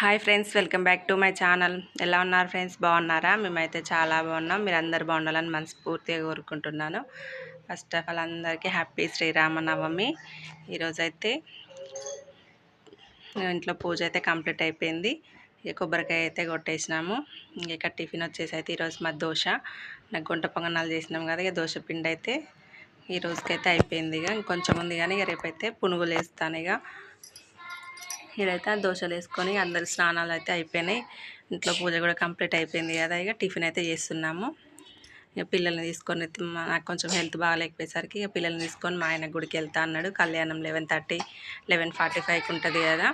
Hi friends welcome back to my channel. ఎలా ఉన్నారు friends? బాగున్నారా? మేమైతే చాలా బాగున్నాం. మీరు అందరు బాగుండాలని మనస్ఫూర్తిగా కోరుకుంటున్నాను. ఫస్ట్ ఆఫ్ ఆల్ అందరికీ హ్యాపీ శ్రీరామనవమి. ఈరోజైతే ఇంట్లో పూజ అయితే కంప్లీట్ అయిపోయింది. ఇక కొబ్బరికాయ అయితే కొట్టేసినాము. ఇక టిఫిన్ వచ్చేసి అయితే ఈరోజు మా దోశ. నాకు గుంట పొంగనాలు చేసినాం కదా ఇక దోశ పిండి అయితే ఈ రోజుకైతే అయిపోయింది ఇక. ఇంకొంచెం ఉంది కానీ ఇక రేపైతే పునుగులు వేస్తాను ఇక. ఇదైతే దోశలు వేసుకొని అందరి స్నానాలు అయితే అయిపోయినాయి. ఇంట్లో పూజ కూడా కంప్లీట్ అయిపోయింది కదా ఇక టిఫిన్ అయితే చేస్తున్నాము. ఇక పిల్లల్ని తీసుకొని నాకు కొంచెం హెల్త్ బాగాలేకపోయేసరికి ఇక పిల్లల్ని తీసుకొని మా ఆయన గుడికి వెళ్తా అన్నాడు. కళ్యాణం లెవెన్ థర్టీ లెవెన్ ఫార్టీ ఫైవ్కి ఉంటుంది కదా.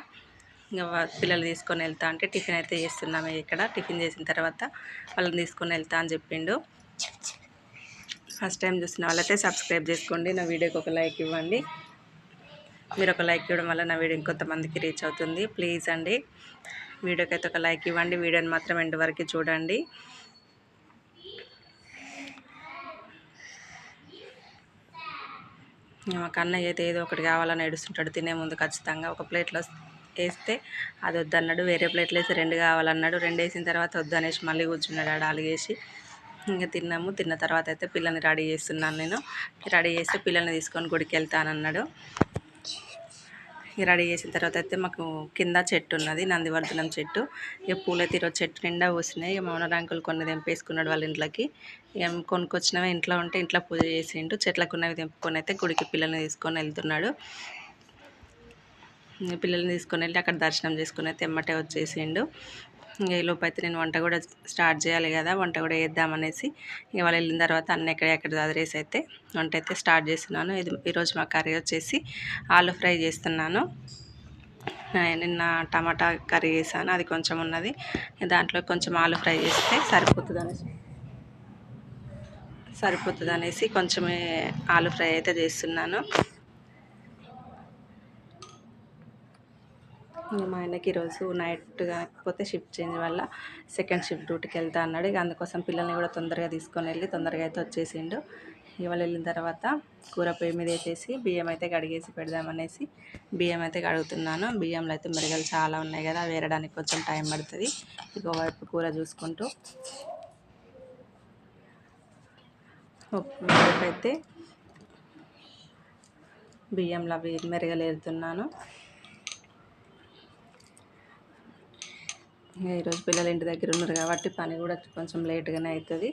ఇంకా పిల్లలు తీసుకొని వెళ్తా అంటే టిఫిన్ అయితే చేస్తున్నాము ఇక్కడ. టిఫిన్ చేసిన తర్వాత వాళ్ళని తీసుకొని వెళ్తా అని చెప్పిండు. ఫస్ట్ టైం చూసిన వాళ్ళైతే సబ్స్క్రైబ్ చేసుకోండి. నా వీడియోకి ఒక లైక్ ఇవ్వండి. మీరు ఒక లైక్ ఇవ్వడం వల్ల నా వీడియో ఇంకొంతమందికి రీచ్ అవుతుంది. ప్లీజ్ అండి వీడియోకి అయితే ఒక లైక్ ఇవ్వండి వీడియోని మాత్రం ఎండ్ వరకు చూడండి. మా కన్నయ్య అయితే ఏదో ఒకటి కావాలని ఏడుస్తుంటాడు తినే ముందు ఖచ్చితంగా ఒక ప్లేట్లో వేస్తే అది వద్దన్నాడు వేరే ప్లేట్లో వేసి రెండు కావాలన్నాడు రెండు వేసిన తర్వాత వద్దనేసి మళ్ళీ కూర్చున్నాడు ఆడ అలిగేసి ఇంకా తిన్నాము తిన్న తర్వాత అయితే పిల్లల్ని రెడీ చేస్తున్నాను నేను. రెడీ చేస్తే పిల్లల్ని తీసుకొని గుడికి వెళ్తానన్నాడు. రెడీ చేసిన తర్వాత అయితే మాకు కింద చెట్టు ఉన్నది నందివర్ధనం చెట్టు. ఇక పూల ఈరోజు చెట్టు నిండా పూసినాయి. ఇక మౌన రంకులు కొన్ని తెంపేసుకున్నాడు వాళ్ళ ఇంట్లోకి. ఇక కొనుక్కొచ్చినవి ఇంట్లో ఉంటే ఇంట్లో పూజ చేసిండు. చెట్లకు ఉన్నవి తెంపుకొని అయితే గుడికి పిల్లల్ని తీసుకొని వెళ్తున్నాడు. పిల్లల్ని తీసుకొని వెళ్ళి అక్కడ దర్శనం చేసుకుని అయితే ఎమ్మటే వచ్చేసిండు. ఈలోపు అయితే నేను వంట కూడా స్టార్ట్ చేయాలి కదా వంట కూడా వేద్దామనేసి ఇక వెళ్ళిన తర్వాత అన్నీ ఎక్కడ ఎక్కడ చదివేసి అయితే వంట అయితే స్టార్ట్ చేస్తున్నాను. ఇది ఈరోజు మా కర్రీ వచ్చేసి ఆలు ఫ్రై చేస్తున్నాను. నిన్న టమాటా కర్రీ చేశాను అది కొంచెం ఉన్నది. దాంట్లో కొంచెం ఆలు ఫ్రై చేస్తే సరిపోతుంది అనేసి. సరిపోతుంది అనేసి కొంచెమే ఆలు ఫ్రై అయితే చేస్తున్నాను. మా ఆయనకి ఈరోజు నైట్ కాకపోతే షిఫ్ట్ చేంజ్ వల్ల సెకండ్ షిఫ్ట్ డ్యూటీకి వెళ్తా అన్నాడు. ఇక అందుకోసం పిల్లల్ని కూడా తొందరగా తీసుకొని వెళ్ళి తొందరగా అయితే వచ్చేసిండు. ఇవాళ వెళ్ళిన తర్వాత కూర పొయ్యి మీద వేసేసి బియ్యం అయితే కడిగేసి పెడదామనేసి బియ్యం అయితే కడుగుతున్నాను. బియ్యంలో అయితే మెరగలు చాలా ఉన్నాయి కదా వేరడానికి కొంచెం టైం పడుతుంది. వైపు కూర చూసుకుంటూ అయితే బియ్యంలో అవి మెరగలు వెళ్తున్నాను ఈరోజు పిల్లలు ఇంటి దగ్గర ఉన్నారు కాబట్టి పని కూడా కొంచెం లేట్గానే అవుతుంది.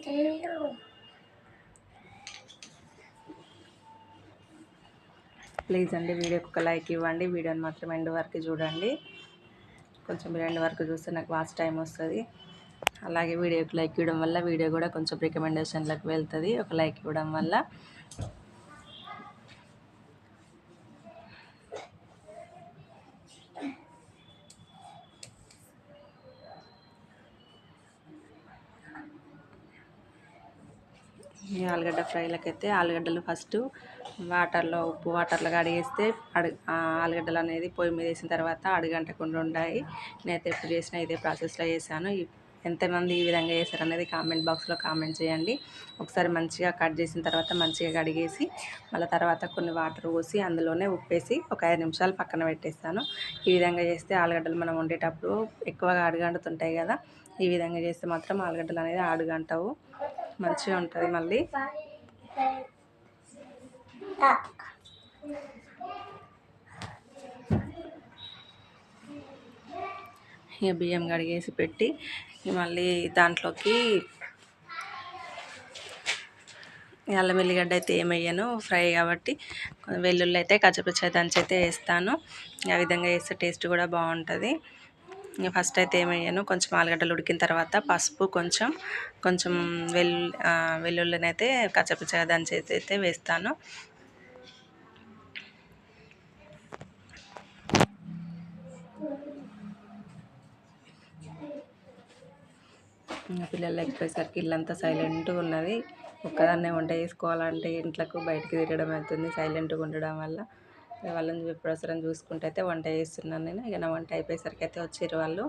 ప్లీజ్ అండి వీడియోకి ఒక లైక్ ఇవ్వండి. వీడియోని మాత్రం ఎండ్ వరకు చూడండి. కొంచెం రెండు ఎండ్ వరకు చూస్తే నాకు వాచ్ టైం వస్తుంది. అలాగే వీడియోకి లైక్ ఇవ్వడం వల్ల వీడియో కూడా కొంచెం రికమెండేషన్లకు వెళ్తుంది. ఒక లైక్ ఇవ్వడం వల్ల ఈ ఆలుగడ్డ ఫ్రైలకైతే ఆలుగడ్డలు ఫస్ట్ వాటర్లో ఉప్పు వాటర్లో కడిగేస్తే అడు ఆలుగడ్డలు అనేది పొయ్యి మీద వేసిన తర్వాత అడుగంటకుండా ఉంటాయి నేనైతే ఎప్పుడు చేసినా ఇదే ప్రాసెస్లో చేశాను. ఎంతమంది ఈ విధంగా చేశారు అనేది కామెంట్ బాక్స్లో కామెంట్ చేయండి. ఒకసారి మంచిగా కట్ చేసిన తర్వాత మంచిగా కడిగేసి మళ్ళీ తర్వాత కొన్ని వాటర్ పోసి అందులోనే ఉప్పేసి ఒక ఐదు నిమిషాలు పక్కన పెట్టేస్తాను. ఈ విధంగా చేస్తే ఆలుగడ్డలు మనం వండేటప్పుడు ఎక్కువగా అడుగంటుతుంటాయి కదా ఈ విధంగా చేస్తే మాత్రం ఆలుగడ్డలు అనేది అడుగంటవు మంచిగా ఉంటుంది మళ్ళీ. ఇక బియ్యం కడిగేసి పెట్టి మళ్ళీ దాంట్లోకి అల్లం వెల్లిగడ్డ అయితే ఏమయ్యాను ఫ్రై కాబట్టి వెల్లుల్లి అయితే కచ్చపచ్చ దంచి అయితే వేస్తాను. ఆ విధంగా వేస్తే టేస్ట్ కూడా బాగుంటుంది. ఫస్ట్ అయితే ఏమయ్యాను కొంచెం ఆలుగడ్డలు ఉడికిన తర్వాత పసుపు కొంచెం కొంచెం వెల్లు వెల్లుల్లినైతే అయితే దాని దంచి అయితే వేస్తాను. పిల్లలు లేకపోయేసరికి ఇల్లంతా సైలెంట్గా ఉన్నది. ఒక్కదాన్నే వంట చేసుకోవాలంటే ఇంట్లోకి బయటికి తిరగడం అవుతుంది సైలెంట్గా ఉండడం వల్ల. వాళ్ళని ఎప్పుడు చూసుకుంటే అయితే వంట చేస్తున్నాను నేను. ఇక నా వంట అయిపోయేసరికి అయితే వచ్చారు వాళ్ళు.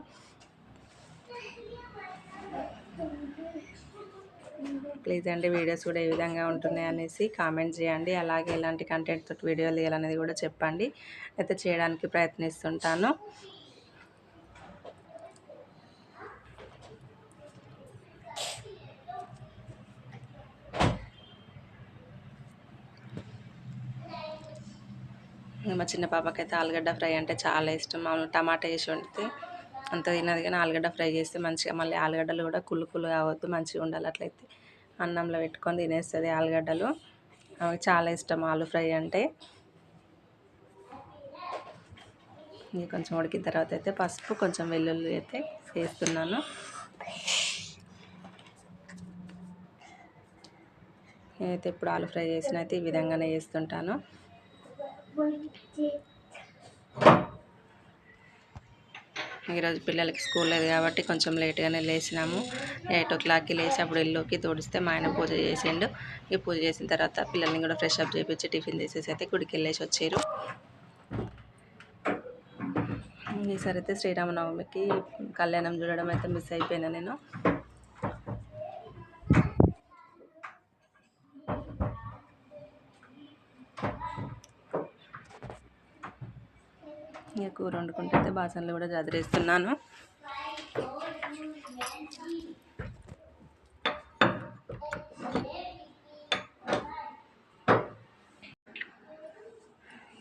ప్లీజ్ అండి వీడియోస్ కూడా ఏ విధంగా ఉంటున్నాయి అనేసి కామెంట్ చేయండి. అలాగే ఎలాంటి కంటెంట్ తోటి వీడియోలు తీయాలనేది కూడా చెప్పండి. అయితే చేయడానికి ప్రయత్నిస్తుంటాను. మా చిన్న పాపకైతే ఆలుగడ్డ ఫ్రై అంటే చాలా ఇష్టం. మామూలు టమాటా వేసి వండితే అంత తినదు కానీ ఆలుగడ్డ ఫ్రై చేస్తే మంచిగా మళ్ళీ ఆలుగడ్డలు కూడా కుళ్ళు కుళ్ళు కావద్దు మంచిగా ఉండాలి. అట్లయితే అన్నంలో పెట్టుకొని తినేస్తుంది ఆలుగడ్డలు. అవి చాలా ఇష్టం ఆలు ఫ్రై అంటే. ఇంక కొంచెం ఉడికిన తర్వాత అయితే పసుపు కొంచెం వెల్లుల్లి అయితే వేస్తున్నాను. నేనైతే ఇప్పుడు ఆలు ఫ్రై చేసిన అయితే ఈ విధంగానే చేస్తుంటాను. ఈరోజు పిల్లలకి స్కూల్ లేదు కాబట్టి కొంచెం లేట్గానే లేచినాము. ఎయిట్ ఓ క్లాక్కి లేచి అప్పుడు ఇల్లుకి తోడిస్తే మా ఆయన పూజ చేసిండు. ఈ పూజ చేసిన తర్వాత పిల్లల్ని కూడా ఫ్రెష్ అప్ చేయించి టిఫిన్ చేసేసి అయితే గుడికి వెళ్ళేసి వచ్చారు. ఈసారి అయితే శ్రీరామనవమికి కళ్యాణం చూడడం అయితే మిస్ అయిపోయినా నేను. ఇక కూర వండుకుంటే అయితే బాసనలు కూడా జదిరేస్తున్నాను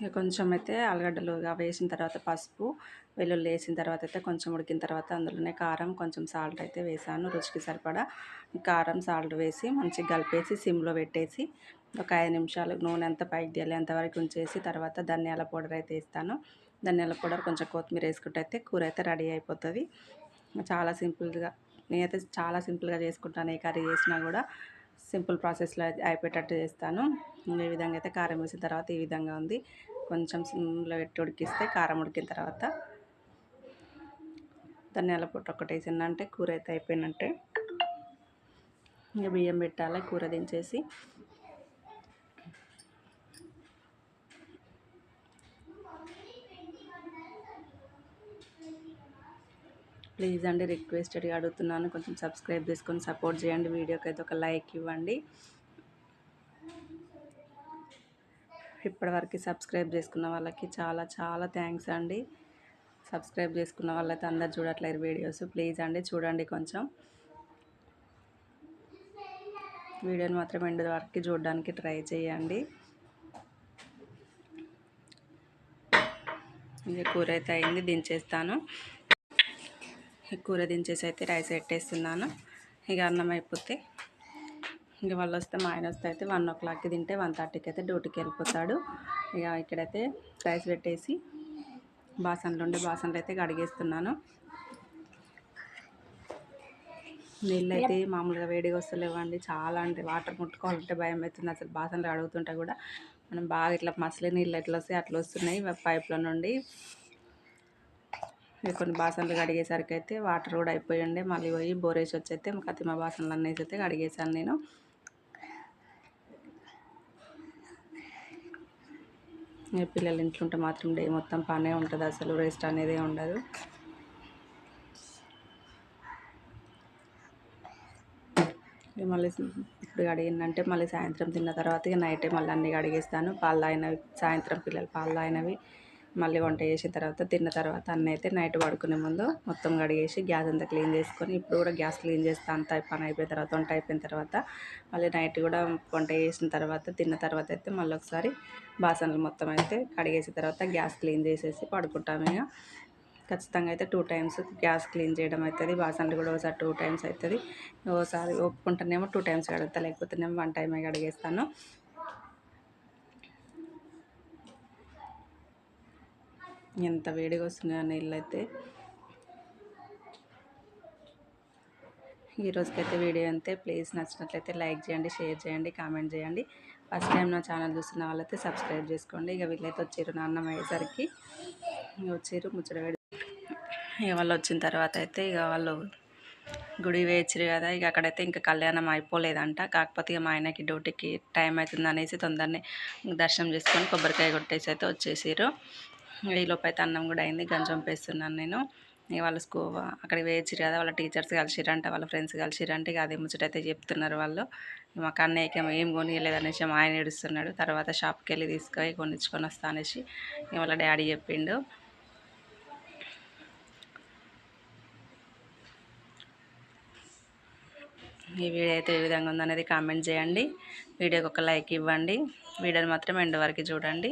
ఇక కొంచెం అయితే ఆలుగడ్డలు వేసిన తర్వాత పసుపు వెల్లుల్లి వేసిన తర్వాత అయితే కొంచెం ఉడికిన తర్వాత అందులోనే కారం కొంచెం సాల్ట్ అయితే వేసాను రుచికి సరిపడా కారం సాల్ట్ వేసి మంచిగా కలిపేసి సిమ్లో పెట్టేసి ఒక ఐదు నిమిషాలు నూనె అంతా పైకి తీయాలి ఎంతవరకు ఉంచేసి తర్వాత ధనియాల పౌడర్ అయితే వేస్తాను. ధనియాల పౌడర్ కొంచెం కొత్తిమీర వేసుకుంటే అయితే కూర అయితే రెడీ అయిపోతుంది. చాలా సింపుల్గా నేనైతే చాలా సింపుల్గా చేసుకుంటాను ఏ కర్రీ చేసినా కూడా సింపుల్ ప్రాసెస్లో అయిపోయేటట్టు చేస్తాను. ఈ విధంగా అయితే కారం వేసిన తర్వాత ఈ విధంగా ఉంది. కొంచెం సిమ్లో పెట్టి ఉడికిస్తే కారం ఉడికిన తర్వాత ధనియాల పొట్టు ఒకటి వేసిందంటే కూర అయితే అయిపోయినట్టే. ఇంకా బియ్యం పెట్టాలి కూర దించేసి. ప్లీజ్ అండి రిక్వెస్టెడ్గా అడుగుతున్నాను. కొంచెం సబ్స్క్రైబ్ చేసుకొని సపోర్ట్ చేయండి. వీడియోకి అయితే ఒక లైక్ ఇవ్వండి. ఇప్పటివరకు సబ్స్క్రైబ్ చేసుకున్న వాళ్ళకి చాలా చాలా థ్యాంక్స్ అండి. సబ్స్క్రైబ్ చేసుకున్న వాళ్ళైతే అందరు చూడట్లేరు వీడియోస్. ప్లీజ్ అండి చూడండి కొంచెం. వీడియోని మాత్రం ఎండు వరకు చూడడానికి ట్రై చేయండి. ఇక కూర అయితే అయింది దించేస్తాను. కూర దించేసి అయితే రైస్ పెట్టేస్తున్నాను. ఇక అన్నం అయిపోతే ఇంకా వాళ్ళు వస్తే మా ఆయన వస్తే అయితే వన్ ఓ క్లాక్కి తింటే వన్ థర్టీకి అయితే డ్యూటీకి వెళ్ళిపోతాడు. ఇక ఇక్కడైతే రైస్ పెట్టేసి బాసనలు ఉండే బాసనలు అయితే కడిగేస్తున్నాను. నీళ్ళు అయితే మామూలుగా వేడిగా వస్తలేవండి. చాలా అంటే వాటర్ ముట్టుకోవాలంటే భయం అవుతుంది. అసలు బాసనలు అడుగుతుంటే కూడా మనం బాగా ఇట్లా మసలి నీళ్ళు ఎట్లా వస్తాయి అట్లా వస్తున్నాయి పైప్లో నుండి. కొన్ని బాసనలు కడిగేసరికి అయితే వాటర్ కూడా అయిపోయి ఉండే. మళ్ళీ పోయి బోరేసి వచ్చైతే కతిమ బాసనలు అన్నీ అయితే కడిగేసాను నేను. పిల్లలు ఇంట్లో ఉంటే మాత్రం డే మొత్తం పనే ఉంటుంది అసలు రెస్ట్ అనేది ఉండదు. మళ్ళీ ఇప్పుడు అడిగిందంటే మళ్ళీ సాయంత్రం తిన్న తర్వాత ఇక నైటే మళ్ళీ అన్నీ అడిగేస్తాను పాలు తాగినవి సాయంత్రం పిల్లలు పాలు తాగినవి. మళ్ళీ వంట చేసిన తర్వాత తిన్న తర్వాత అన్న అయితే నైట్ పడుకునే ముందు మొత్తం కడిగేసి గ్యాస్ అంతా క్లీన్ చేసుకొని ఇప్పుడు కూడా గ్యాస్ క్లీన్ చేస్తా అంత పని అయిపోయిన తర్వాత వంట అయిపోయిన తర్వాత మళ్ళీ నైట్ కూడా వంట చేసిన తర్వాత తిన్న తర్వాత అయితే మళ్ళీ ఒకసారి బాసనలు మొత్తం అయితే కడిగేసిన తర్వాత గ్యాస్ క్లీన్ చేసేసి పడుకుంటాము ఇక. ఖచ్చితంగా అయితే టూ టైమ్స్ గ్యాస్ క్లీన్ చేయడం అవుతుంది బాసనలు కూడా ఒకసారి టూ టైమ్స్ అవుతుంది ఒకసారి ఒప్పుకుంటేనేమో టూ టైమ్స్ కడుగుతా లేకపోతేనేమో వన్ టైమే కడిగేస్తాను. ఎంత వేడిగా వస్తున్నాయో నీళ్ళు అయితే ఈరోజుకైతే వీడియో అంతే. ప్లీజ్ నచ్చినట్లయితే లైక్ చేయండి షేర్ చేయండి కామెంట్ చేయండి. ఫస్ట్ టైం నా ఛానల్ చూస్తున్న వాళ్ళైతే సబ్స్క్రైబ్ చేసుకోండి. ఇక వీళ్ళైతే వచ్చారు నాన్న అయ్యేసరికి. వచ్చారు ముచ్చట ఇక వాళ్ళు వచ్చిన తర్వాత అయితే ఇక వాళ్ళు గుడి వేచిరు కదా. ఇక అక్కడైతే ఇంకా కళ్యాణం అయిపోలేదంట. కాకపోతే ఇక మా ఆయనకి డ్యూటీకి టైం అవుతుంది అనేసి తొందరనే దర్శనం చేసుకొని కొబ్బరికాయ కొట్టేసి అయితే వచ్చేసారు. ఈలోపు అయితే అన్నం కూడా అయింది. గంజం పేస్తున్నాను నేను. ఇక వాళ్ళ స్కూ అక్కడికి వేయచ్చారు కదా వాళ్ళ టీచర్స్ కలిసిరంట వాళ్ళ ఫ్రెండ్స్ కలిసిరంటే ఇక అదే అయితే చెప్తున్నారు వాళ్ళు. మాకు అన్నయ్యకి ఏం కొనియలేదు అనేసి మా ఆయన ఏడుస్తున్నాడు. తర్వాత షాప్కి వెళ్ళి తీసుకొని కొనిచ్చుకొని వస్తా అనేసి వాళ్ళ డాడీ చెప్పిండు. ఈ వీడియో అయితే ఏ విధంగా ఉందనేది కామెంట్ చేయండి. వీడియోకి ఒక లైక్ ఇవ్వండి. వీడియోని మాత్రం ఎండ్ వరకు చూడండి.